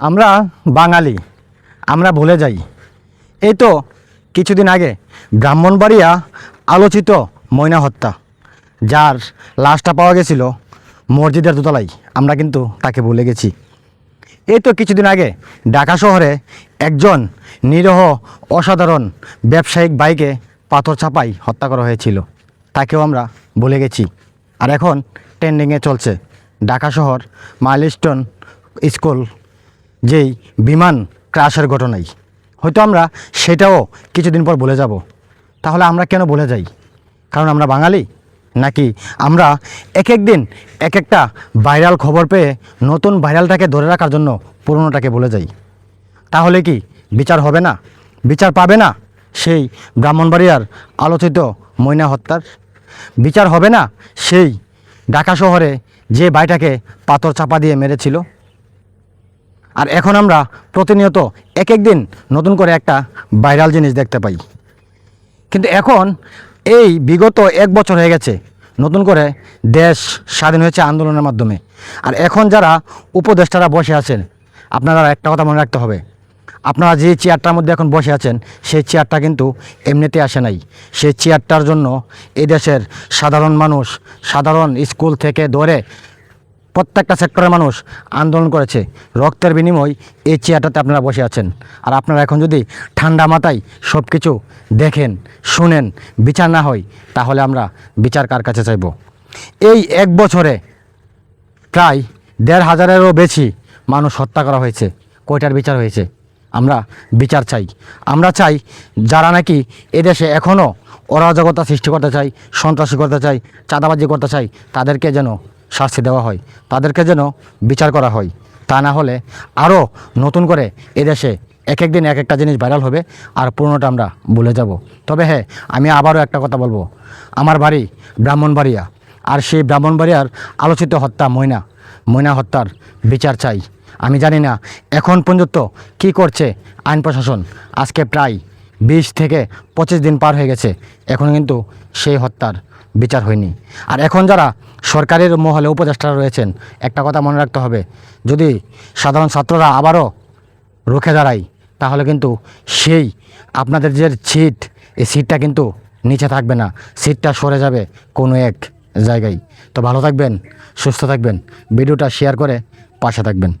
আমরা বাঙালি, আমরা ভুলে যাই। এই তো কিছুদিন আগে ব্রাহ্মণবাড়িয়া আলোচিত ময়না হত্যা, যার লাশটা পাওয়া গেছিল মসজিদের দোতলায়। আমরা কিন্তু তাকে ভুলে গেছি। এই তো কিছুদিন আগে ঢাকা শহরে একজন নিরহ অসাধারণ ব্যবসায়িক বাইকে পাথর ছাপাই হত্যা করা হয়েছিল। তাকেও আমরা ভুলে গেছি। আর এখন ট্রেন্ডিংয়ে চলছে। ঢাকা শহর মাইলস্টোন স্কুল যেই বিমান ক্রাশের ঘটনায় হয়তো আমরা সেটাও কিছুদিন পর বলে যাব। তাহলে আমরা কেন বলে যাই? কারণ আমরা বাঙালি? নাকি আমরা এক এক দিন এক একটা ভাইরাল খবর পেয়ে নতুন ভাইরালটাকে ধরে রাখার জন্য পুরনোটাকে বলে যাই? তাহলে কি বিচার হবে না? বিচার পাবে না সেই ব্রাহ্মণবাড়িয়ার আলোচিত ময়না হত্যার? বিচার হবে না সেই ঢাকা শহরে যে ভাইটাকে পাথর চাপা দিয়ে মেরেছিল? আর এখন আমরা প্রতিনিয়ত এক এক দিন নতুন করে একটা ভাইরাল জিনিস দেখতে পাই। কিন্তু এখন এই বিগত এক বছর হয়ে গেছে নতুন করে দেশ স্বাধীন হয়েছে আন্দোলনের মাধ্যমে। আর এখন যারা উপদেষ্টারা বসে আছেন, আপনারা একটা কথা মনে রাখতে হবে। আপনারা যে চেয়ারটার মধ্যে এখন বসে আছেন, সেই চেয়ারটা কিন্তু এমনিতে আসে নাই। সেই চেয়ারটার জন্য এই দেশের সাধারণ মানুষ, সাধারণ স্কুল থেকে ধরে প্রত্যেকটা সেক্টরের মানুষ আন্দোলন করেছে। রক্তের বিনিময় এই চেয়ারটাতে আপনারা বসে আছেন। আর আপনারা এখন যদি ঠান্ডা মাথায় সব কিছু দেখেন, শুনেন, বিচার না হয়, তাহলে আমরা বিচার কার কাছে চাইব? এই এক বছরে প্রায় দেড় হাজারেরও বেশি মানুষ হত্যা করা হয়েছে। কয়টার বিচার হয়েছে? আমরা বিচার চাই। আমরা চাই যারা নাকি এদেশে এখনও অরাজকতা সৃষ্টি করতে চাই সন্ত্রাসী করতে চাই চাঁদাবাজি করতে চাই তাদেরকে যেন শাস্তি দেওয়া হয়, তাদেরকে যেন বিচার করা হয়। তা না হলে আরও নতুন করে এদেশে এক এক দিন এক একটা জিনিস ভাইরাল হবে আর পুরোনোটা আমরা ভুলে যাব। তবে হ্যাঁ আমি আবারও একটা কথা বলব। আমার বাড়ি ব্রাহ্মণবাড়িয়া, আর সেই ব্রাহ্মণবাড়িয়ার আলোচিত হত্যা ময়না। ময়না হত্যার বিচার চাই। আমি জানি না এখন পর্যন্ত কি করছে আইন প্রশাসন। আজকে প্রায় বিশ থেকে পঁচিশ দিন পার হয়ে গেছে। এখনও কিন্তু সেই হত্যার বিচার হয়নি। আর এখন যারা সরকারের মহলে উপদেষ্টারা রয়েছেন। একটা কথা মনে রাখতে হবে, যদি সাধারণ ছাত্ররা আবারও রুখে দাঁড়ায়, তাহলে কিন্তু সেই আপনাদের যে সিট, এই সিটটা কিন্তু নিচে থাকবে না, সিটটা সরে যাবে কোনো এক জায়গায়। তো ভালো থাকবেন, সুস্থ থাকবেন, ভিডিওটা শেয়ার করে পাশে থাকবেন।